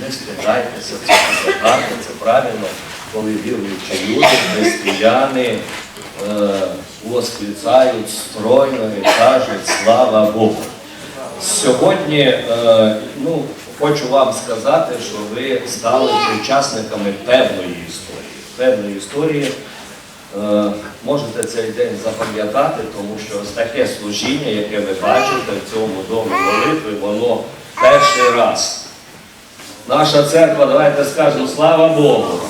не стидайтеся, це дуже це правильно, коли віруючі люди, християни е, восклицають стройно і кажуть слава Богу. Сьогодні е, ну, хочу вам сказати, що ви стали учасниками певної історії. Певної історії. Е, можете цей день запам'ятати, тому що ось таке служіння, яке ви бачите в цьому домі молитви, воно перший раз. Наша церква, давайте скажемо, слава Богу.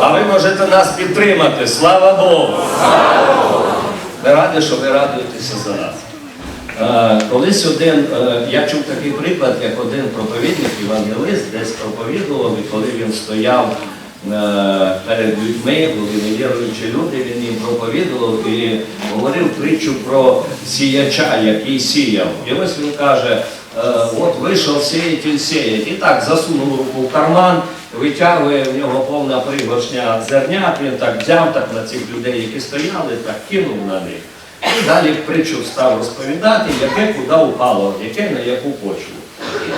А ви можете нас підтримати, слава Богу. Ми раді, що ви радуєтеся за нас. Е, Колись один, е, я чув такий приклад, як один проповідник, євангелист, десь проповідував, і коли він стояв е, перед людьми, були невіруючі люди, він їм проповідував і говорив притчу про сіяча, який сіяв. І ось він каже, е, от вийшов сіятель сіять. І так засунув руку в карман, витягує в нього повна пригоршня зернят, він так взяв так на цих людей, які стояли, так кинув на них. І далі притчу став розповідати, яке куди упало, яке на яку почву.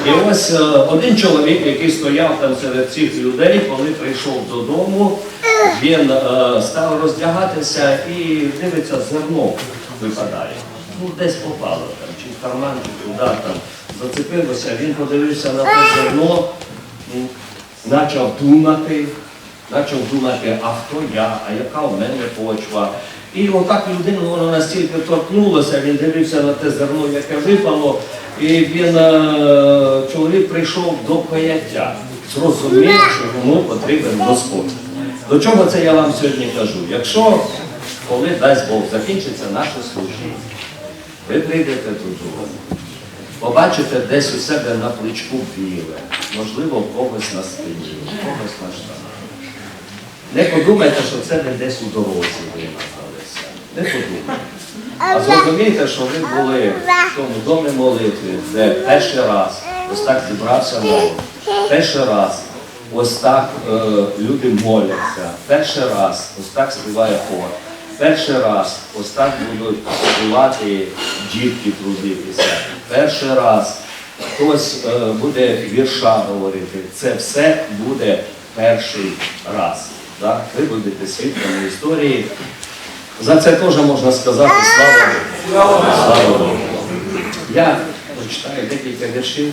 І ось е, один чоловік, який стояв там серед цих людей, коли прийшов додому, він е, став роздягатися і дивиться, зерно випадає. Ну, десь попало там, чи в карман, чи куди там зацепилося. Він подивився на те зерно, почав думати, почав думати, а хто я, а яка в мене почва. І отак людину воно настільки торкнулося, він дивився на те зерно, яке випало, і він, е, чоловік прийшов до поняття, зрозумів, що йому потрібен Господь. До чого це я вам сьогодні кажу? Якщо, коли дасть Бог, закінчиться наше служіння, ви прийдете додому, побачите десь у себе на плечку біле, можливо, в когось на спині, в когось на штанах. Не подумайте, що це не десь у дорозі ви нахалися. Не подумайте. А зрозумійте, що ви були в тому домі молитви, де перший раз ось так зібрався народ. Перший раз ось так е, люди моляться. Перший раз ось так співає хор. Перший раз ось так будуть співати дітки трудитися. Перший раз хтось е, буде вірша говорити. Це все буде перший раз. Так? Ви будете свідками історії. За це теж можна сказати слава Богу. Слава Богу. Я прочитаю декілька віршів.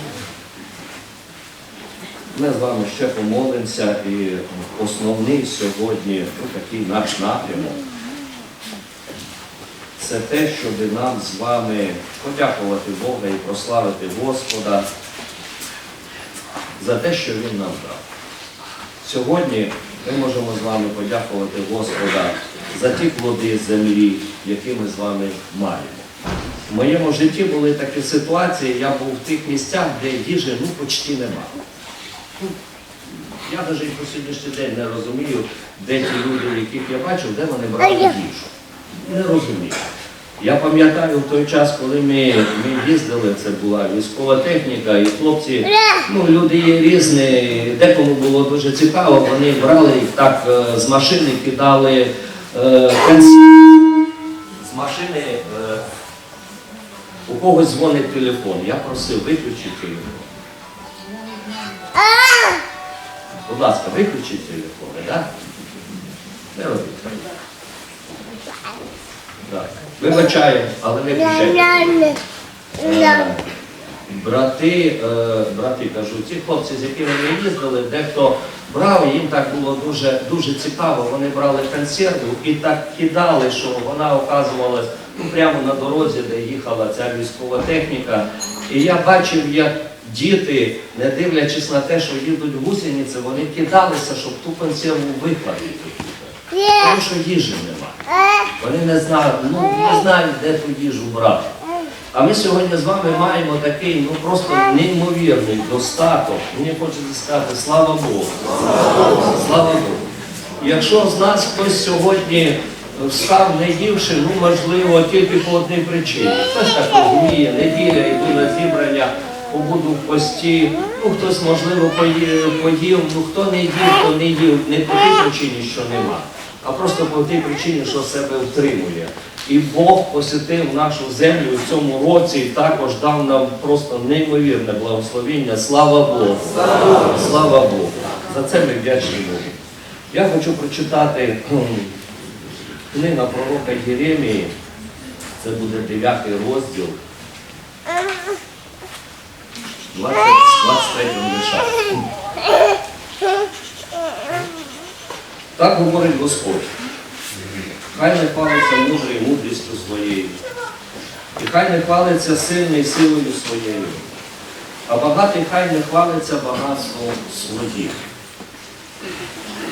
Ми з вами ще помолимося і основний сьогодні ну, такий наш напрямок. Це те, щоб нам з вами подякувати Бога і прославити Господа за те, що Він нам дав. Сьогодні ми можемо з вами подякувати Господа за ті плоди землі, які ми з вами маємо. В моєму житті були такі ситуації, я був в тих місцях, де їжі ну, почти немає. Ну, Я навіть по сьогоднішній день не розумію, де ті люди, яких я бачив, де вони брали їжу. Не розумію. Я пам'ятаю в той час, коли ми, ми їздили, це була військова техніка, і хлопці, ну люди є різні, декому було дуже цікаво, вони брали їх так е, з машини, кидали е, з машини, е, у когось дзвонить телефон. Я просив виключити телефон. Будь ласка, виключіть телефони, так? Не робіть. Так. Вибачаю, але не включайте. Е, Брати, е, брати кажу, ці хлопці, з якими ми їздили, дехто брав, їм так було дуже, дуже цікаво. Вони брали консерву і так кидали, що вона оказувалась ну, прямо на дорозі, де їхала ця військова техніка. І я бачив, як діти, не дивлячись на те, що їдуть гусениці, вони кидалися, щоб ту консерву вихватити. Тому що їжі немає. Вони не знають, ну, не знають, де ту їжу брати. А ми сьогодні з вами маємо такий ну просто неймовірний достаток. Мені хочеться сказати, слава Богу. Слава Богу. Якщо з нас хтось сьогодні встав не ївши, ну можливо, тільки по одній причині. Хтось так розуміє, неділя, йду на зібрання, побуду в пості, ну хтось, можливо, поїв, поїв, ну хто не їв, то не їв, не по тій причині, що нема. А просто по тій причині, що себе втримує. І Бог посітив нашу землю в цьому році і також дав нам просто неймовірне благословіння. Слава Богу! Слава Богу! За це ми вдячні Богу. Я хочу прочитати кхм, книга пророка Єремії. Це буде 9 розділ. 23 лиша. Так говорить Господь. Хай не хвалиться мудрий мудрістю своєю. І хай не хвалиться сильний силою своєю. А багатий хай не хвалиться багатством своїм.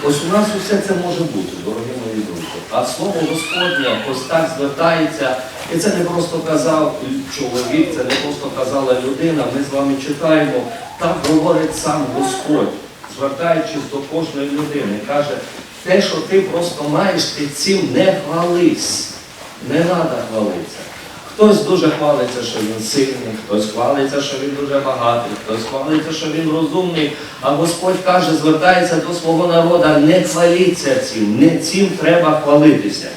Ось у нас усе це може бути, дорогі мої друзі. А слово Господнє ось так звертається. І це не просто казав чоловік, це не просто казала людина. Ми з вами читаємо. Так говорить сам Господь, звертаючись до кожної людини, каже, те, що ти просто маєш, ти цим не хвались. Не треба хвалитися. Хтось дуже хвалиться, що він сильний, хтось хвалиться, що він дуже багатий, хтось хвалиться, що він розумний. А Господь каже, звертається до свого народу, не хваліться цим, не цим треба хвалитися.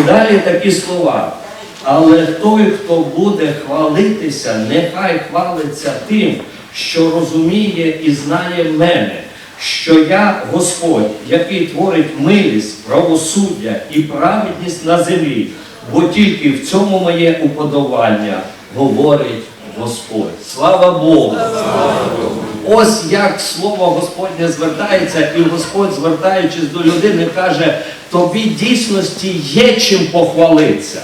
І далі такі слова. Але той, хто буде хвалитися, нехай хвалиться тим, що розуміє і знає мене, що я Господь, який творить милість, правосуддя і праведність на землі, бо тільки в цьому моє уподобання говорить Господь. Слава Богу! Ось як слово Господнє звертається, і Господь, звертаючись до людини, каже, тобі дійсності є чим похвалитися.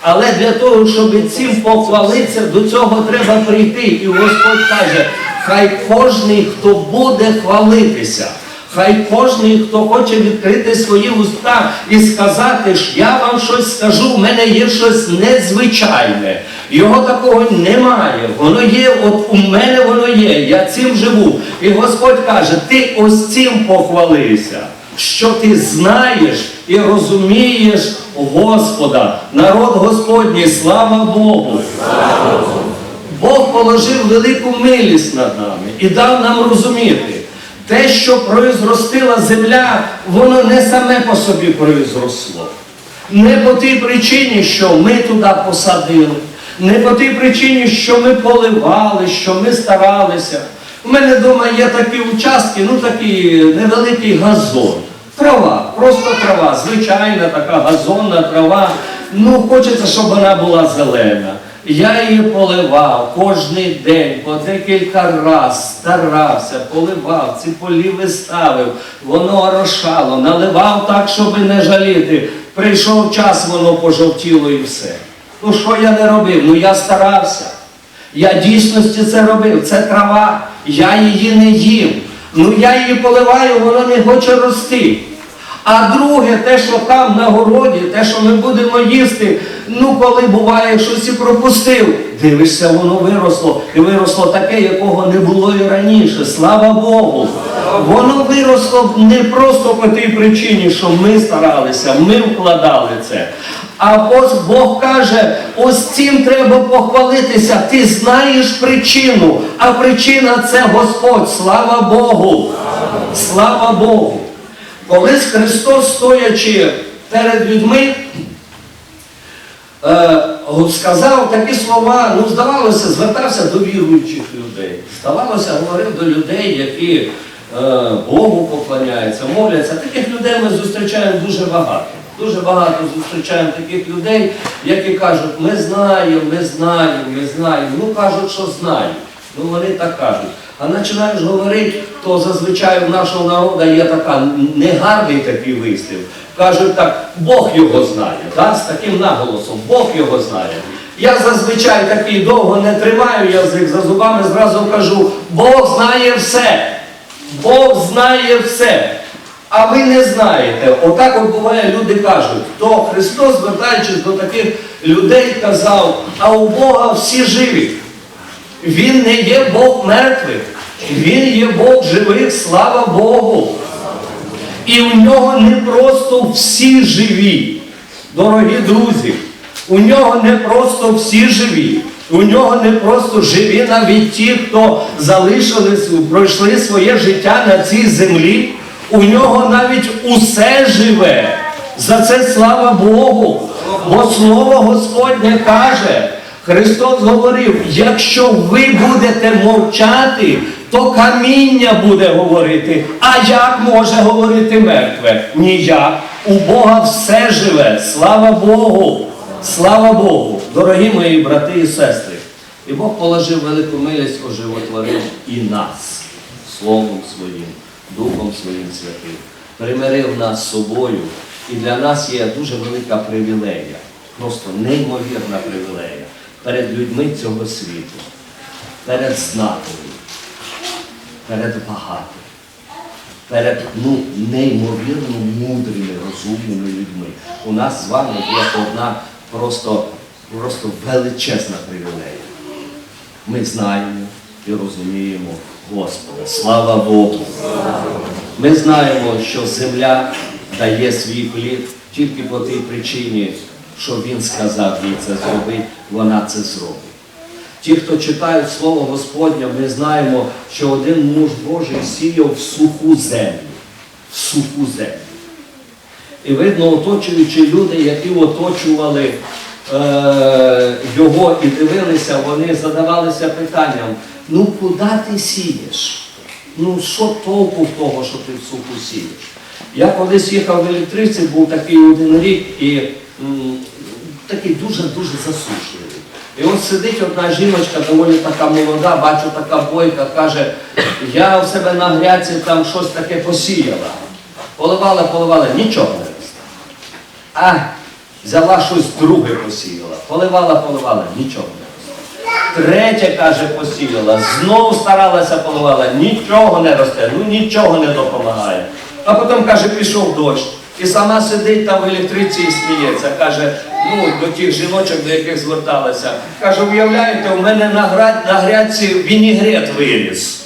Але для того, щоб цим похвалитися, до цього треба прийти. І Господь каже, хай кожний, хто буде хвалитися, хай кожний, хто хоче відкрити свої уста і сказати, що я вам щось скажу, в мене є щось незвичайне. Його такого немає. Воно є, от у мене воно є, я цим живу. І Господь каже, ти ось цим похвалися що ти знаєш і розумієш Господа, народ Господній, слава Богу. Положив велику милість над нами і дав нам розуміти. Те, що произростила земля, воно не саме по собі произросло. Не по тій причині, що ми туди посадили, не по тій причині, що ми поливали, що ми старалися. У мене вдома є такі участки, ну такий невеликий газон. Трава, просто трава, звичайна така газонна трава. Ну, хочеться, щоб вона була зелена. Я її поливав кожен день, по декілька разів старався, поливав, ці поліви ставив, воно орошало, наливав так, щоб не жаліти. Прийшов час, воно пожовтіло і все. Ну що я не робив? Ну я старався. Я дійсності це робив, це трава, я її не їм. Ну я її поливаю, вона не хоче рости. А друге, те, що там на городі, те, що ми будемо їсти, ну коли буває щось і пропустив, дивишся, воно виросло. І виросло таке, якого не було і раніше. Слава Богу. Воно виросло не просто по тій причині, що ми старалися, ми вкладали це. А ось Бог каже, ось цим треба похвалитися. Ти знаєш причину, а причина це Господь. Слава Богу! Слава Богу! Колись Христос, стоячи перед людьми, сказав такі слова, ну, здавалося, звертався до віруючих людей. Здавалося, говорив до людей, які е, Богу поклоняються, моляться. Таких людей ми зустрічаємо дуже багато. Дуже багато зустрічаємо таких людей, які кажуть, ми знаємо, ми знаємо, ми знаємо. Ну кажуть, що знають. Ну вони так кажуть. А починаєш говорити, то зазвичай у нашого народу є така негарний такий вислів. Кажуть так, Бог його знає, да? з таким наголосом, Бог його знає. Я зазвичай такий довго не тримаю язик за зубами, зразу кажу, Бог знає все. Бог знає все. А ви не знаєте. Отак от буває, люди кажуть, то Христос, звертаючись до таких людей, казав, а у Бога всі живі. Він не є Бог мертвих, Він є Бог живих, слава Богу. І у нього не просто всі живі, дорогі друзі. У нього не просто всі живі. У нього не просто живі навіть ті, хто залишились, пройшли своє життя на цій землі. У нього навіть усе живе. За це слава Богу. Бо слово Господнє каже, Христос говорив, якщо ви будете мовчати, то каміння буде говорити. А як може говорити мертве? Ніяк. У Бога все живе. Слава Богу! Слава Богу! Дорогі мої брати і сестри! І Бог положив велику милість, оживотворив і нас Словом Своїм, Духом Своїм Святим. Примирив нас з собою. І для нас є дуже велика привілея, просто неймовірна привілея перед людьми цього світу, перед знатними, перед багатими, перед ну, неймовірно мудрими, розумними людьми. У нас з вами є одна просто, просто величезна привілея. Ми знаємо і розуміємо Господа. Слава Богу! Ми знаємо, що земля дає свій плід тільки по тій причині, що Він сказав їй це зробити, вона це зробить. Ті, хто читають Слово Господнє, ми знаємо, що один муж Божий сіяв в суху землю. В суху землю. І видно, оточуючи люди, які оточували е, його і дивилися, вони задавалися питанням, ну куди ти сієш? Ну що толку в того, що ти в суху сієш? Я колись їхав в електриці, був такий один рік і м, такий дуже-дуже засушливий. І от сидить одна жіночка, доволі така молода, бачу, така бойка, каже, я у себе на гряці там щось таке посіяла. Поливала, поливала, нічого не росте. А взяла щось друге посіяла. Поливала, поливала, нічого не росте. Третє, каже, посіяла, знову старалася поливала, нічого не росте, ну нічого не допомагає. А потім, каже, пішов дощ. І сама сидить там в електриці і сміється. Каже, ну, до тих жіночок, до яких зверталася. Каже, уявляєте, у мене на, гра... на грядці вінігрет виріс.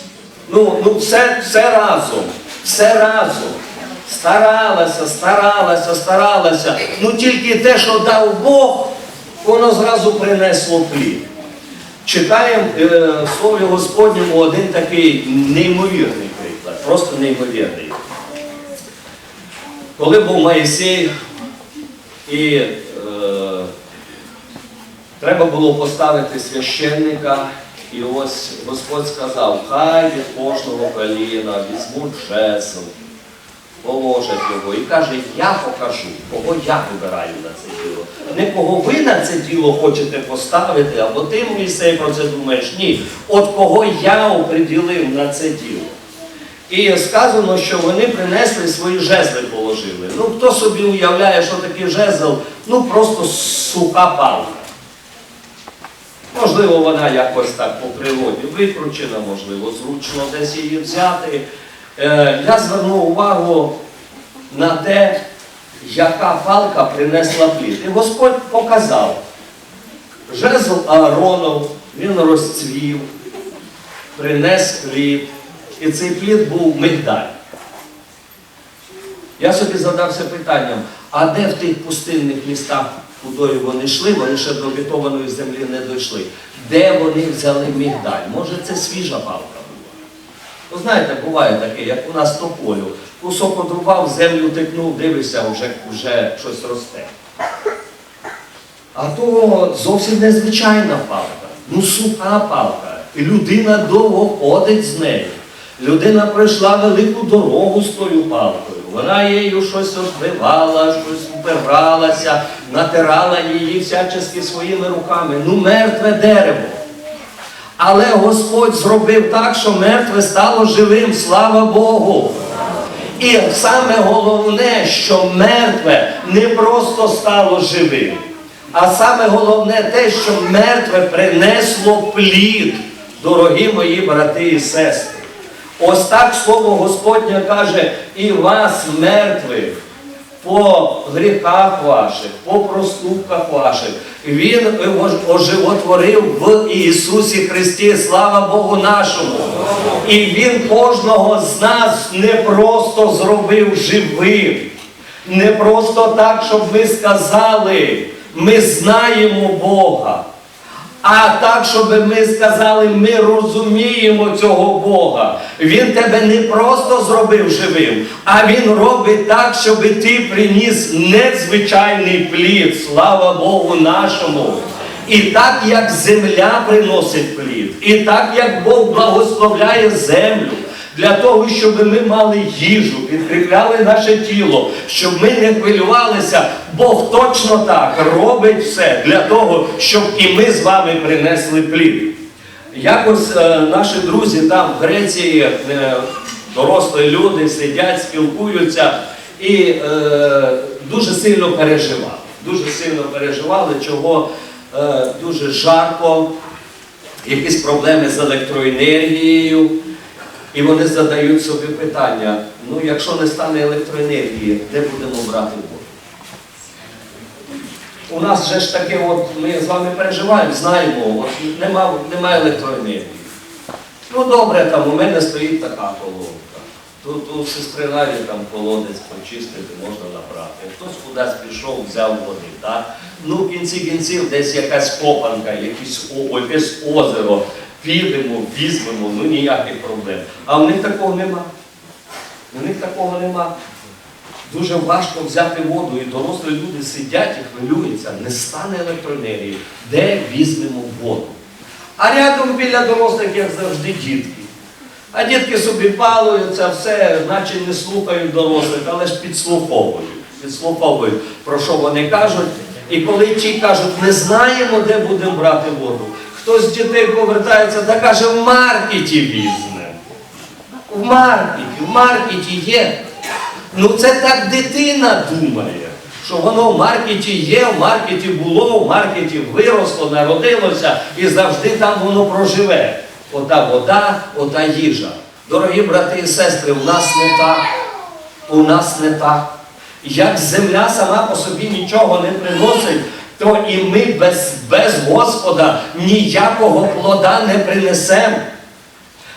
Ну, ну все, все разом, все разом. Старалася, старалася, старалася. Ну тільки те, що дав Бог, воно зразу принесло плід. Читаємо е, Слові Господньому один такий неймовірний приклад, просто неймовірний. Коли був Моїсей і е, треба було поставити священника, і ось Господь сказав, хай від кожного коліна візьмуть жезл, положать його і каже, я покажу, кого я вибираю на це діло. Не кого ви на це діло хочете поставити, або ти, Моїсей, про це думаєш. Ні. От кого я оприділив на це діло. І сказано, що вони принесли свої жезли положили. Ну, хто собі уявляє, що такий жезл, ну просто суха палка. Можливо, вона якось так по природі викручена, можливо, зручно десь її взяти. Е, я звернув увагу на те, яка палка принесла плід. І Господь показав. Жезл Ааронов, він розцвів, принес плід. І цей плід був мигдаль. Я собі задався питанням, а де в тих пустинних містах, куди вони йшли, вони ще до обітованої землі не дійшли. Де вони взяли мигдаль? Може, це свіжа палка була? Ви знаєте, буває таке, як у нас тополю. Кусок одрубав, землю тикнув, дивишся, вже, вже щось росте. А то зовсім незвичайна палка, ну суха палка. І людина довго ходить з нею. Людина пройшла велику дорогу з тою палкою. Вона її щось розбивала, щось вбиралася, натирала її всячески своїми руками. Ну, мертве дерево. Але Господь зробив так, що мертве стало живим, слава Богу. І саме головне, що мертве не просто стало живим, а саме головне те, що мертве принесло плід, дорогі мої брати і сестри. Ось так слово Господнє каже, і вас, мертвих, по гріхах ваших, по проступках ваших. Він оживотворив в Ісусі Христі, слава Богу нашому. І Він кожного з нас не просто зробив живим. Не просто так, щоб ми сказали, ми знаємо Бога. А так, щоб ми сказали, ми розуміємо цього Бога. Він тебе не просто зробив живим, а Він робить так, щоб ти приніс незвичайний плід. Слава Богу нашому. І так як земля приносить плід, і так як Бог благословляє землю для того, щоб ми мали їжу, підкріпляли наше тіло, щоб ми не хвилювалися, Бог точно так робить все для того, щоб і ми з вами принесли плід. Якось е, наші друзі там в Греції, е, дорослі люди сидять, спілкуються і е, дуже сильно переживали. Дуже сильно переживали, чого е, дуже жарко, якісь проблеми з електроенергією. І вони задають собі питання: ну, якщо не стане електроенергії, де будемо брати воду? У нас же ж таке, от ми з вами переживаємо, знаємо, от нема, нема електроенергії. Ну добре, там у мене стоїть така колонка. Тут у сестри Наві там колодець почистити можна набрати. Хтось кудись пішов, взяв води. Так? Ну, в кінці кінців десь якась копанка, якесь озеро. Підемо, візьмемо, ну ніяких проблем. А в них такого нема. У них такого нема. Дуже важко взяти воду, і дорослі люди сидять і хвилюються, не стане електроенергії. Де візьмемо воду? А рядом біля дорослих, як завжди, дітки. А дітки собі балуються, все, наче не слухають дорослих, але ж підслуховують. Підслуховують, про що вони кажуть. І коли ті кажуть, не знаємо, де будемо брати воду, хтось з дітей повертається та каже, в маркеті візьме. В маркеті, в маркеті є. Ну це так дитина думає, що воно в маркеті є, в маркеті було, в маркеті виросло, народилося і завжди там воно проживе. Ота вода, ота їжа. Дорогі брати і сестри, у нас не так. У нас не так. Як земля сама по собі нічого не приносить, то і ми без, без Господа ніякого плода не принесемо.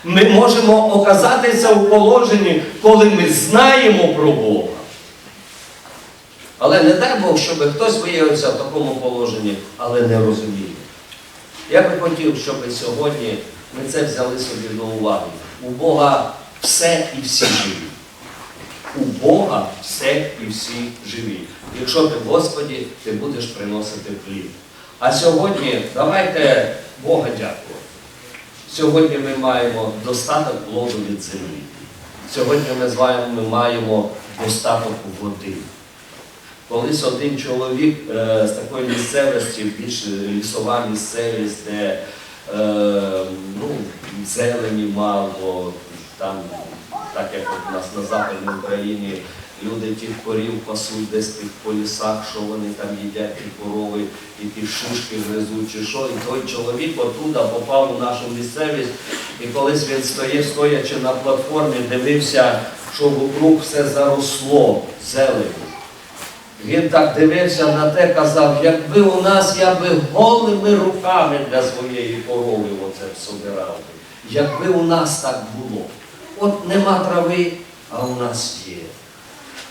Ми можемо оказатися у положенні, коли ми знаємо про Бога. Але не дай Бог, щоб хтось виявився в такому положенні, але не розуміє. Я би хотів, щоб сьогодні ми це взяли собі до уваги. У Бога все і всі живі. У Бога все і всі живі. Якщо ти Господі, ти будеш приносити плід. А сьогодні давайте Бога дякувати. Сьогодні ми маємо достаток плоду від землі. Сьогодні ми з вами ми маємо достаток води. Колись один чоловік е, з такої місцевості, більш лісова місцевість, де е, ну, зелені мало, там, так як у нас на Західній Україні, люди тих корів пасуть десь тих полісах, що вони там їдять, ті корови, які шишки гризуть чи що. І той чоловік оттуда попав у нашу місцевість, і колись він стояв, стоячи на платформі, дивився, що вокруг все заросло зеленю. Він так дивився на те, казав, якби у нас я би голими руками для своєї корови оце собирав. Якби у нас так було. От нема трави, а у нас є.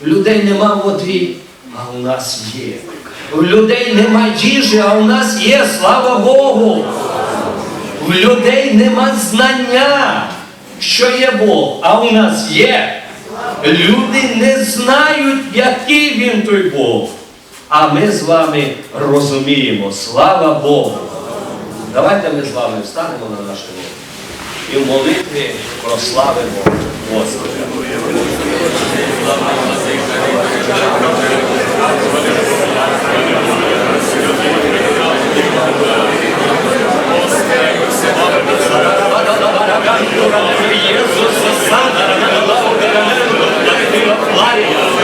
У людей нема води, а у нас є. У людей нема їжі, а у нас є, слава Богу. У людей нема знання, що є Бог, а у нас є. Люди не знають, який він той Бог. А ми з вами розуміємо. Слава Богу. Давайте ми з вами встанемо на наші ноги і в молитві прославимо Господа. Maria,